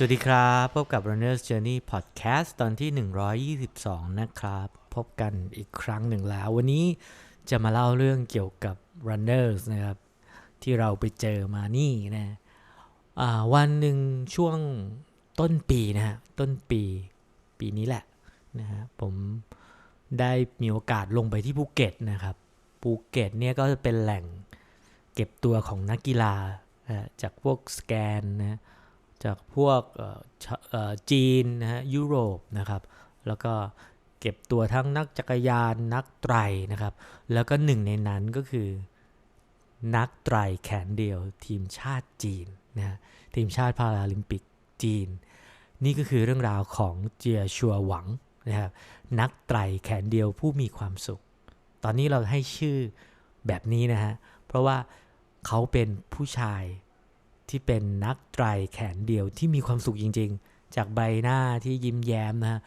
สวัสดีครับ พบกับ Runner's Journey Podcast ตอนที่ 122 นะครับ พบกันอีกครั้งหนึ่งแล้ว วันนี้จะมาเล่าเรื่องเกี่ยวกับ Runners นะครับ ที่เราไปเจอมานี่นะวันหนึ่งช่วงต้นปีนะฮะ ต้นปีปีนี้แหละนะฮะ ผมได้มีโอกาสลงไปที่ภูเก็ตนะครับ ภูเก็ตเนี่ยก็จะเป็นแหล่งเก็บตัวของนักกีฬาจากพวกสแกนนะ จากพวกจีนนะฮะยุโรปนะครับ แล้วก็เก็บตัวทั้งนักจักรยานนักไตรนะครับ แล้วก็หนึ่งในนั้นก็คือ นักไตรแขนเดียว ทีมชาติจีนนะทีมชาติพาราลิมปิกจีน นี่ก็คือเรื่องราวของเจียชัวหวังนะครับนักไตรแขนเดียวผู้มีความสุข ตอนนี้เราให้ชื่อแบบนี้นะฮะเพราะว่าเขาเป็นผู้ชาย ที่เป็นนักไตรแขนเดียวที่มีความสุขจริง ๆ จากใบหน้าที่ยิ้มแย้มนะฮะ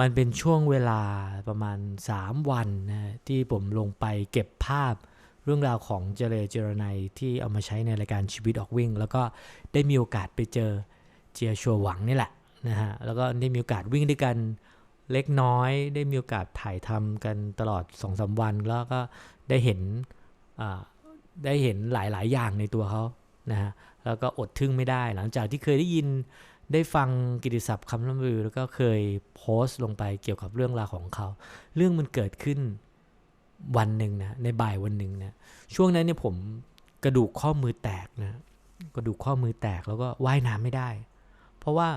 มันเป็นช่วงเวลาประมาณ 3 วันนะที่ผมลงไปเก็บภาพเรื่องราวของเจเรเจรไนที่เอามาใช้ในรายการชีวิตออกวิ่ง แล้วก็ได้มีโอกาสไปเจอเจียชัวหวังนี่แหละนะฮะแล้วก็ได้มีโอกาสวิ่งด้วยกันเล็กน้อยได้มีโอกาสถ่ายทำกันตลอด2อสวัน แล้วก็ได้เห็นได้เห็นหลาย ๆ อย่างในตัวเขา นะฮะแล้วก็อดทึ่งไม่ได้หลังจากที่เคยได้ยินได้ฟังกิติศัพท์คำล่ำลือ แล้วก็เคยโพสต์ลงไปเกี่ยวกับเรื่องราวของเขา เรื่องมันเกิดขึ้นวันหนึ่งนะในบ่ายวันหนึ่งนะช่วงนั้นเนี่ยผมกระดูกข้อมือแตกนะกระดูกข้อมือแตกแล้วก็ว่ายน้ำไม่ได้ เพราะว่า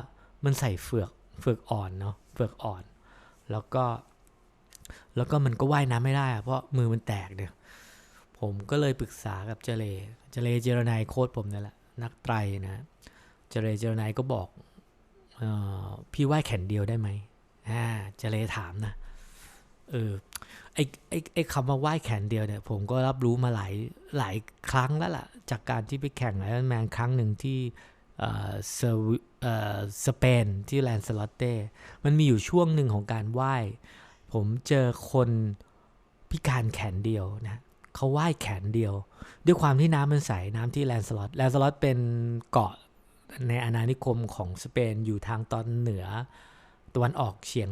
มันใส่เฟือกเฟือกอ่อนเนาะเฟือกอ่อน แล้วก็ แล้วก็มันก็ว่ายน้ำไม่ได้เพราะมือมันแตกเนี่ย ผมก็เลยปรึกษากับเจเล เจเลเจรนายโค้ดผมนี่แหละ นักไตรนะ เจเลเจรนายก็บอกออพี่ว่ายแขนเดียวได้ไหมอ่า เจเลถามนะ เออ ไอไอไอคำว่าว่ายแขนเดียวเนี่ย ผมก็รับรู้มาหลายหลายครั้งแล้วล่ะ จากการที่ไปแข่งไอรอนแมนครั้งหนึ่งที่สเปนที่แลนสลอตเต้ มันมีอยู่ช่วงหนึ่งของการว่ายผมเจอคนพิการแขนเดียวนะ เขาว่ายแขนเดียว ด้วยความที่น้ำมันใสน้ำที่แลนสลอตแลนสลอตเป็นเกาะในอาณานิคมของสเปนอยู่ทางตอนเหนือ ตะวันออกเฉียง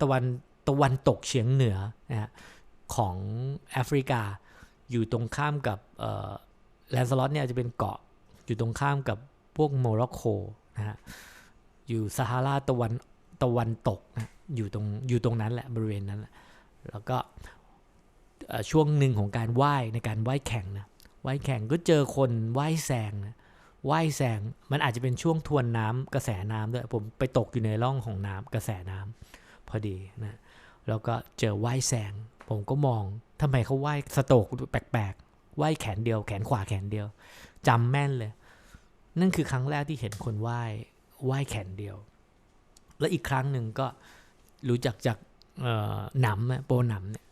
ตะวันตะวันตกเฉียงเหนือนะฮะของแอฟริกา อยู่ตรงข้ามกับแลนสลอตเนี่ยจะเป็นเกาะอยู่ตรงข้ามกับพวกโมร็อกโกนะฮะอยู่ซาฮาราตะวันตะวันตกนะอยู่ตรงอยู่ตรงนั้นแหละบริเวณนั้นแหละแล้วก็ ช่วงหนึ่งของการว่ายในการว่ายแข่งนะว่ายแข่งก็เจอคนว่ายแซงนะว่ายแซงมันอาจจะเป็นช่วงทวนน้ำกระแสน้ำด้วยผมไปตกอยู่ในร่องของน้ำกระแสน้ำพอดีนะแล้วก็เจอว่ายแซงผมก็มองทำไมเขาว่ายสโตกแปลกๆว่ายแขนเดียว แขนขวาแขนเดียวจำแม่นเลย นั่นคือครั้งแรกที่เห็นคนว่ายว่ายแขนเดียว และอีกครั้งหนึ่งก็รู้จักจากหนำโปหนำเนี่ย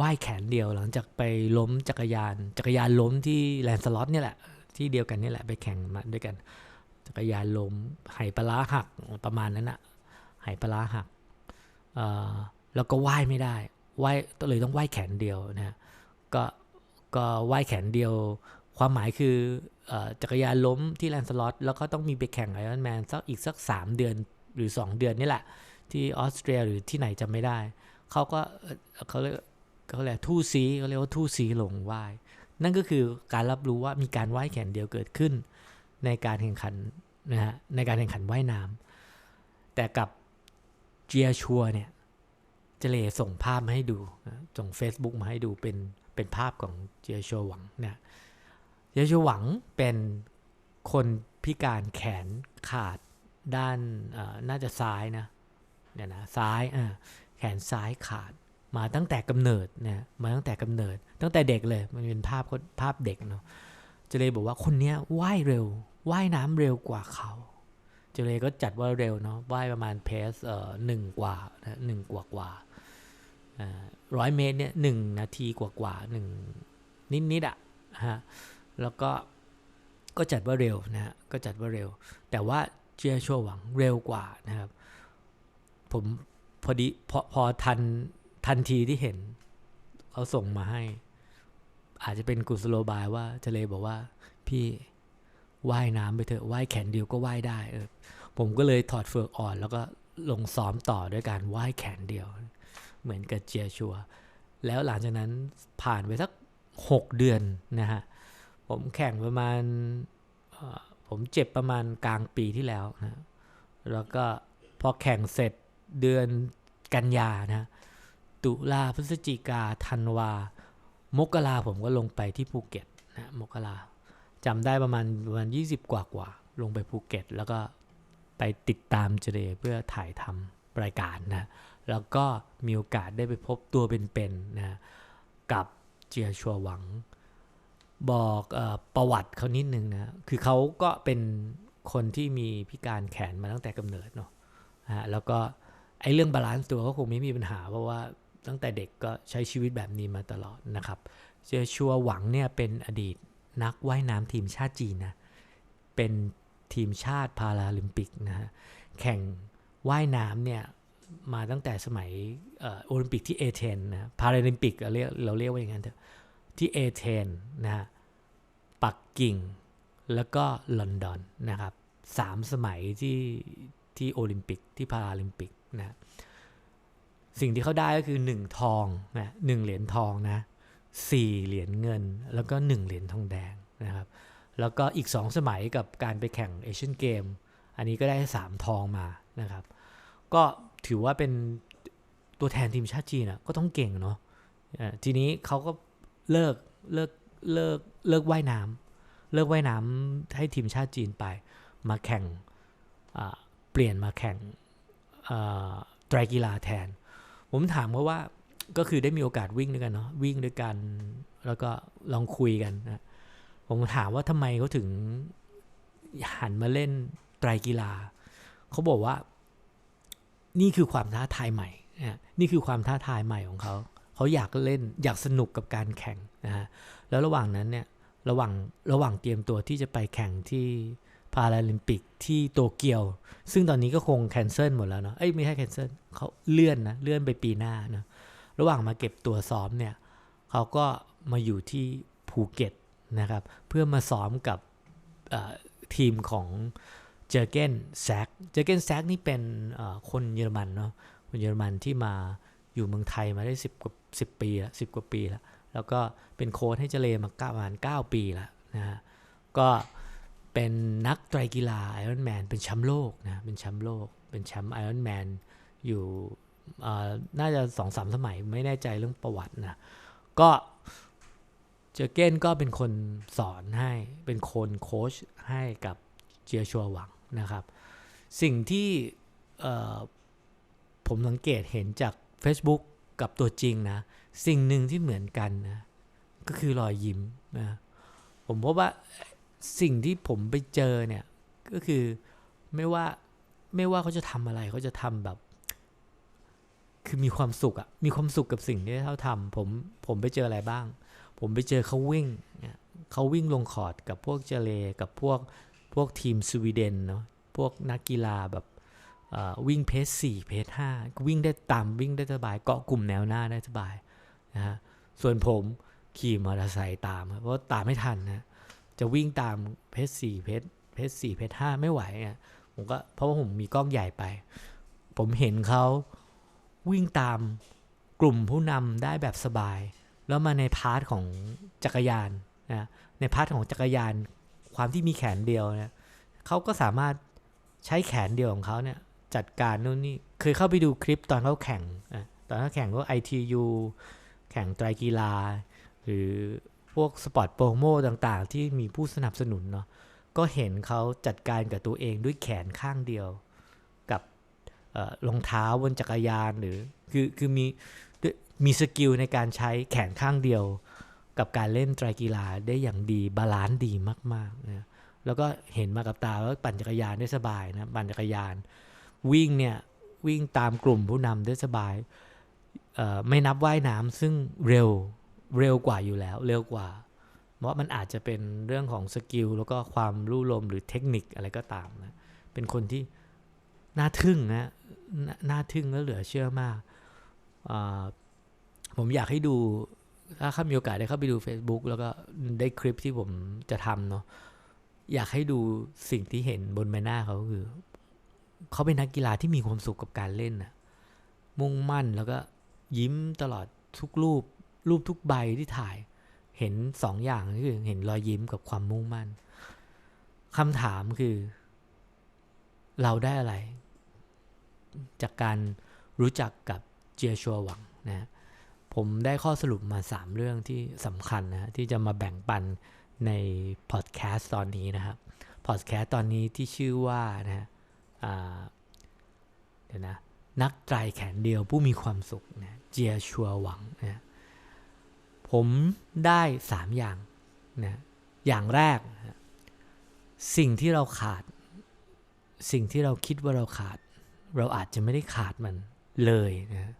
ว่ายแขนเดียวหลังจากไปล้มจักรยาน จักรยานล้มที่แลนสล็อตเนี่ยแหละ ที่เดียวกันนี่แหละไปแข่งมาด้วยกัน จักรยานล้มไหปลาหักประมาณนั้นอะไหปลาหักแล้วก็ว่ายไม่ได้ว่ายเลยต้องว่ายแขนเดียวนะก็ก็ว่ายแขนเดียว ความหมายคือจักรยานล้มที่แลนสล็อตแล้วก็ต้องมีไปแข่งไอรอนแมนสักอีกสัก 3 เดือนหรือ 2 เดือนนี่แหละ ที่ออสเตรียหรือที่ไหนจำไม่ได้ เขาก็เขาเรียก เขาเรียกทู่ซีเขาเรียกว่าทู่ซีหลงว่ายนั่นก็คือการรับรู้ว่ามีการว่ายแขนเดียวเกิดขึ้น ในการแข่งขันนะฮะในการแข่งขันว่ายน้ำแต่กับเจียชัวเนี่ยเจเลส่งภาพมาให้ดูส่ง Facebook มาให้ดูเป็นเป็นภาพของเจียชัวหวังเนี่ยเจียชัวหวังเป็นคนพิการแขนขาดด้านน่าจะซ้ายนะเนี่ยนะซ้ายแขนซ้ายขาด มาตั้งแต่กำเนิดนะมาตั้งแต่กำเนิด ตั้งแต่เด็กเลย มันเป็นภาพภาพเด็กเนาะเจเลบอกว่าคนเนี้ยว่ายเร็วว่ายน้ำเร็วกว่าเขาเจเลก็จัดว่าเร็วเนาะว่ายประมาณเพสเอ่อหนึ่งกว่านะหนึ่งกว่ากว่าร้อยเมตรเนี่ยหนึ่งนาทีกว่ากว่าหนึ่งนิดนิดอะฮะแล้วก็ก็จัดว่าเร็วนะฮะก็จัดว่าเร็ว แต่ว่าเจียชัวหวังเร็วกว่านะครับ ผมพอดีพอพอทัน ทันทีที่เห็นเขาส่งมาให้ อาจจะเป็นกุศโลบายว่าเจเลบอกว่า พี่ว่ายน้ำไปเถอะว่ายแขนเดียวก็ว่ายได้เออผมก็เลยถอดเฟือกอ่อน แล้วก็ลงซ้อมต่อด้วยการว่ายแขนเดียว เหมือนกับเจียชัว แล้วหลังจากนั้นผ่านไปสักหกเดือนนะฮะ ผมแข่งประมาณ ผมเจ็บประมาณกลางปีที่แล้วนะ แล้วก็พอแข่งเสร็จเดือนกันยานะ ตุลาพฤศจิกาธันวา มกราผมก็ลงไปที่ภูเก็ตนะมกราจำได้ประมาณประมาณยี่สิบกว่ากว่าลงไปภูเก็ต แล้วก็ไปติดตามเจเดเพื่อถ่ายทำรายการนะแล้วก็มีโอกาสได้ไปพบตัวเป็นๆนะกับเจียชัวหวัง บอกอประวัติเขานิดนึงนะคือเขาก็เป็นคนที่มีพิการแขนมาตั้งแต่กำเนิดเนาะฮะแล้วก็ไอ้เรื่องบาลานซ์ตัวก็คงไม่มีปัญหา เพราะว่า ตั้งแต่เด็กก็ใช้ชีวิตแบบนี้มาตลอดนะครับเจชัวหวังเนี่ยเป็นอดีตนักว่ายน้ำทีมชาติจีนนะ เป็นทีมชาติพาราลิมปิกนะฮะ แข่งว่ายน้ำเนี่ยมาตั้งแต่สมัยโอลิมปิกที่เอเธนนะ พาราลิมปิกเราเรียกเราเรียกว่าอย่างนั้นเถอะ ที่เอเธนนะฮะ ปักกิ่ง แล้วก็ลอนดอนนะครับสามสมัยที่ที่โอลิมปิกที่พาราลิมปิกนะ สิ่งที่เขาได้ก็คือ 1 ทองนะหเหรียญทองนะสี่เหรียญเงิน แล้วก็ 1 เหรียญทองแดงนะครับ แล้วก็อีก 2 สมัยกับการไปแข่งเอเชียนเกม อันนี้ก็ได้ 3 ทองมานะครับ ก็ถือว่าเป็นตัวแทนทีมชาติจีนนะก็ต้องเก่งเนาะทีนี้เขาก็เลิกเลิกเลิกเลิกว่ายน้ำเลิกว่ายน้ำให้ทีมชาติจีนไป มาแข่งเปลี่ยนมาแข่งไตรกีฬาแทน ผมถามเขาว่าก็คือได้มีโอกาสวิ่งด้วยกันเนาะวิ่งด้วยกัน แล้วก็ลองคุยกันนะผมถามว่าทำไมเขาถึงหันมาเล่นไตรกีฬา เขาบอกว่า นี่คือความท้าทายใหม่นะนี่คือความท้าทายใหม่ของเขาเขาอยากเล่นอยากสนุกกับการแข่งนะฮะแล้วระหว่างนั้นเนี่ยระหว่างระหว่างเตรียมตัวที่จะไปแข่งที่ พาราลิมปิกที่โตเกียว ซึ่งตอนนี้ก็คงแคนเซิลหมดแล้วเนาะเอ้ยไม่ใช่แคนเซิลเขาเลื่อนนะ เลื่อนไปปีหน้านะระหว่างมาเก็บตัวซ้อมเนี่ยเขาก็มาอยู่ที่ภูเก็ตนะครับ เพื่อมาซ้อมกับทีมของเจอเกนแซกเจอเกนแซกนี่เป็นคนเยอรมันเนาะคนเยอรมันที่มาอยู่เมืองไทยมาได้สิบกว่าสิบปีล้วสิบกว่าปีแล้วแล้วก็เป็นโค้ชให้เจเลมาประมาณ9ปีแล้วนะฮะก็ เป็นนักไตรกีฬาไอรอนแมนเป็นแชมป์โลกนะเป็นแชมป์โลก เป็นแชมป์ไอรอนแมนอยู่น่าจะสองสามสมัยไม่แน่ใจเรื่องประวัตินะก็เจอเก้นก็เป็นคนสอนให้เป็นคนโค้ชให้กับเจียชัวหวังนะครับ สิ่งที่ผมสังเกตเห็นจาก Facebook กับตัวจริงนะ สิ่งหนึ่งที่เหมือนกันนะ ก็คือรอยยิ้มนะ ผมพบว่า สิ่งที่ผมไปเจอเนี่ย ก็คือไม่ว่าไม่ว่าเขาจะทำอะไรเขาจะทำแบบ คือมีความสุขอะมีความสุขกับสิ่งที่เขาทำผมผมไปเจออะไรบ้าง ผมไปเจอเขาวิ่งเขาวิ่งลงคอร์ดกับพวกเจเลกับพวกพวกทีมสวีเดนเนาะพวกนักกีฬาแบบวิ่งเพสสี่เพสห้าวิ่งได้ตามวิ่งได้สบาย เกาะกลุ่มแนวหน้าได้สบายนะฮะส่วนผมขี่มอเตอร์ไซค์ตามเพราะตามไม่ทันนะ จะวิ่งตามเพสสี่เพสเพสสี่เพสห้าไม่ไหวอะผมก็เพราะว่าผมมีกล้องใหญ่ไป ผมเห็นเขาวิ่งตามกลุ่มผู้นำได้แบบสบาย แล้วมาในพาร์ทของจักรยานนะในพาร์ทของจักรยานความที่มีแขนเดียวเนี่ยเขาก็สามารถใช้แขนเดียวของเขาเนี่ยจัดการนู่นนี่เคยเข้าไปดูคลิปตอนเขาแข่งตอนเขาแข่งพวก ITU แข่งไตรกีฬา หรือ พวกสปอร์ตโปรโมต่างๆ ที่มีผู้สนับสนุนเนาะก็เห็นเขาจัดการกับตัวเองด้วยแขนข้างเดียว กับรองเท้าบนจักรยานหรือคือคือมีมีสกิลในการใช้แขนข้างเดียว กับการเล่นไตรกีฬาได้อย่างดีบาลานซ์ดีมากๆนะแล้วก็เห็นมากับตาว่าปั่นจักรยานได้สบายนะปั่นจักรยาน วิ่งเนี่ยวิ่งตามกลุ่มผู้นำได้สบายไม่นับว่ายน้ำซึ่งเร็ว เร็วกว่าอยู่แล้ว เร็วกว่า เพราะมันอาจจะเป็นเรื่องของสกิลแล้วก็ความรู้ลมหรือเทคนิคอะไรก็ตามนะ เป็นคนที่น่าทึ่งนะน่าทึ่งและเหลือเชื่อมาก ผมอยากให้ดูถ้าข้ามีโอกาสได้เข้าไปดู Facebook แล้วก็ได้คลิปที่ผมจะทำเนาะอยากให้ดูสิ่งที่เห็นบนใบหน้าเขาคือ เขาเป็นนักกีฬาที่มีความสุขกับการเล่นนะมุ่งมั่นแล้วก็ยิ้มตลอดทุกรูป รูปทุกใบที่ถ่าย เห็นสองอย่างคือเห็นรอยยิ้มกับความมุ่งมั่นคำถามคือ เราได้อะไร จากการรู้จักกับเจียชัวหวังนะผมได้ข้อสรุปมา 3 เรื่องที่สำคัญนะที่จะมาแบ่งปันในพอดแคสต์ตอนนี้นะครับพอดแคสต์ตอนนี้ที่ชื่อว่านะเดี๋ยวนะนักไตรแขนเดียวผู้มีความสุขนะเจียชัวหวังนะ ผมได้3อย่างนะอย่างแรก สิ่งที่เราขาด สิ่งที่เราคิดว่าเราขาด เราอาจจะไม่ได้ขาดมันเลยนะ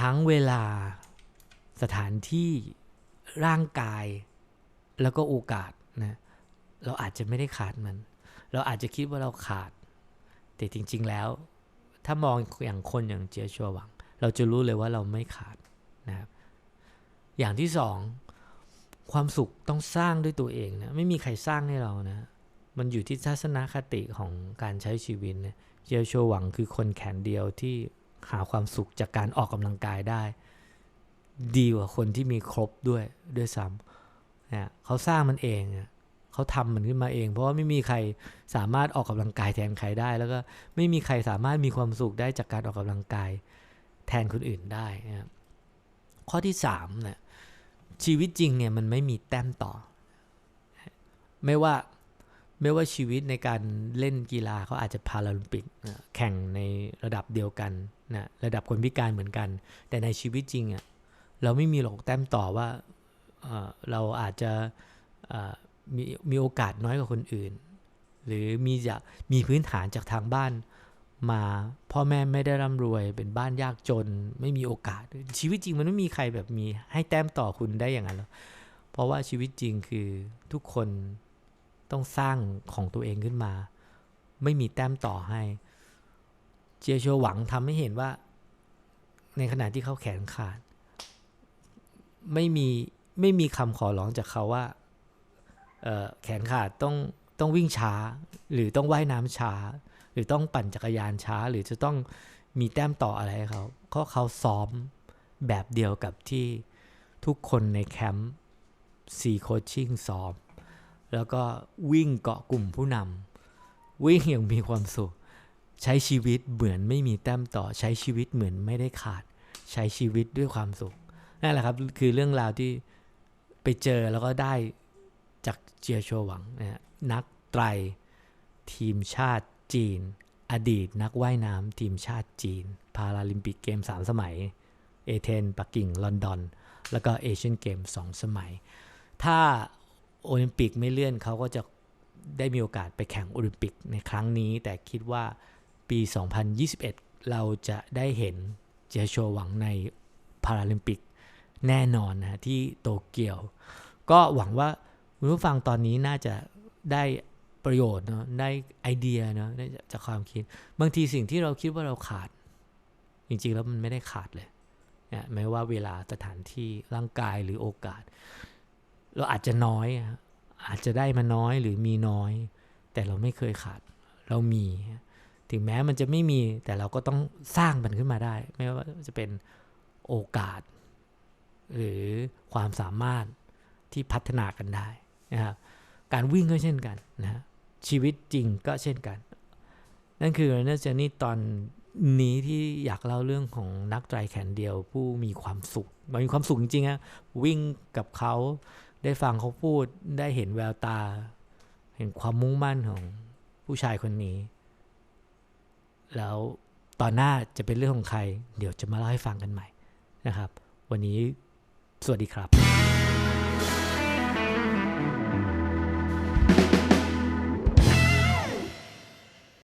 ทั้งเวลาสถานที่ร่างกายแล้วก็โอกาสนะเราอาจจะไม่ได้ขาดมัน เราอาจจะคิดว่าเราขาด แต่จริง ๆแล้ว ถ้ามองอย่างคนอย่างเจียชัวหวัง เราจะรู้เลยว่าเราไม่ขาดนะครับ อย่างที่สองความสุขต้องสร้างด้วยตัวเองนะไม่มีใครสร้างให้เรานะ มันอยู่ที่ทัศนคติของการใช้ชีวิตนะเจียชัวหวังคือคนแขนเดียวที่หาความสุขจากการออกกำลังกายได้ ดีกว่าคนที่มีครบด้วยด้วยซ้ำนะเขาสร้างมันเองเขาทำมันขึ้นมาเอง เพราะว่าไม่มีใครสามารถออกกำลังกายแทนใครได้ แล้วก็ไม่มีใครสามารถมีความสุขได้จากการออกกำลังกายแทนคนอื่นได้นะข้อที่สามนะ ชีวิตจริงเนี่ยมันไม่มีแต้มต่อ ไม่ว่าไม่ว่าชีวิตในการเล่นกีฬาเขาอาจจะพาราลิมปิกแข่งในระดับเดียวกันนะระดับคนพิการเหมือนกัน แต่ในชีวิตจริงอะ่ะเราไม่มีหลอกแต้มต่อว่าเราอาจจะมีมีโอกาสน้อยกว่าคนอื่น หรือมีจะมีพื้นฐานจากทางบ้าน มาพ่อแม่ไม่ได้ร่ำรวยเป็นบ้านยากจนไม่มีโอกาส ชีวิตจริงมันไม่มีใครแบบมีให้แต้มต่อคุณได้อย่างนั้นหรอกเพราะว่าชีวิตจริงคือทุกคนต้องสร้างของตัวเองขึ้นมา ไม่มีแต้มต่อให้เจียโชหวังทำให้เห็นว่า ในขณะที่เขาแขนขาด ไม่มีไม่มีคำขอร้องจากเขาว่าแขนขาดต้องต้องวิ่งช้า หรือต้องว่ายน้ำช้า หรือต้องปั่นจักรยานช้า หรือจะต้องมีแต้มต่ออะไรเขาเพราะเขาซ้อมแบบเดียวกับที่ทุกคนในแคมป์ซีโคชชิ่งซ้อม แล้วก็วิ่งเกาะกลุ่มผู้นำวิ่งอย่างมีความสุข ใช้ชีวิตเหมือนไม่มีแต้มต่อใช้ชีวิตเหมือนไม่ได้ขาด ใช้ชีวิตด้วยความสุขนั่นแหละครับคือเรื่องราวที่ไปเจอแล้วก็ได้จากเจียโชหวังนะนักไตรทีมชาติ จีน อดีตนักว่ายน้ำทีมชาติจีน พาราลิมปิกเกม 3 สมัย เอเธนปักกิ่ง ลอนดอน แล้วก็เอเชียนเกม 2 สมัย ถ้าโอลิมปิกไม่เลื่อนเขาก็จะได้มีโอกาสไปแข่งโอลิมปิกในครั้งนี้ แต่คิดว่าปี 2021 เราจะได้เห็นเจโชหวังในพาราลิมปิกแน่นอนนะที่โตเกียว ก็หวังว่าคุณผู้ฟังตอนนี้น่าจะได้ ประโยชน์เนาะได้ไอเดียเนาะได้จากความคิด บางทีสิ่งที่เราคิดว่าเราขาด จริงๆแล้วมันไม่ได้ขาดเลยนะไม่ว่าเวลาสถานที่ร่างกายหรือโอกาส เราอาจจะน้อย อาจจะได้มาน้อยหรือมีน้อย แต่เราไม่เคยขาด เรามี ถึงแม้มันจะไม่มีแต่เราก็ต้องสร้างมันขึ้นมาได้ ไม่ว่าจะเป็นโอกาส หรือความสามารถที่พัฒนากันได้นะครับการวิ่งก็เช่นกันนะ ชีวิตจริงก็เช่นกัน นั่นคือเนื้อเจนี่ตอนนี้ที่อยากเล่าเรื่องของนักไตรแขนเดียวผู้มีความสุข มันมีความสุขจริงๆอะวิ่งกับเขาได้ฟังเขาพูดได้เห็นแววตา เห็นความมุ่งมั่นของผู้ชายคนนี้ แล้วตอนหน้าจะเป็นเรื่องของใคร เดี๋ยวจะมาเล่าให้ฟังกันใหม่นะครับ วันนี้สวัสดีครับ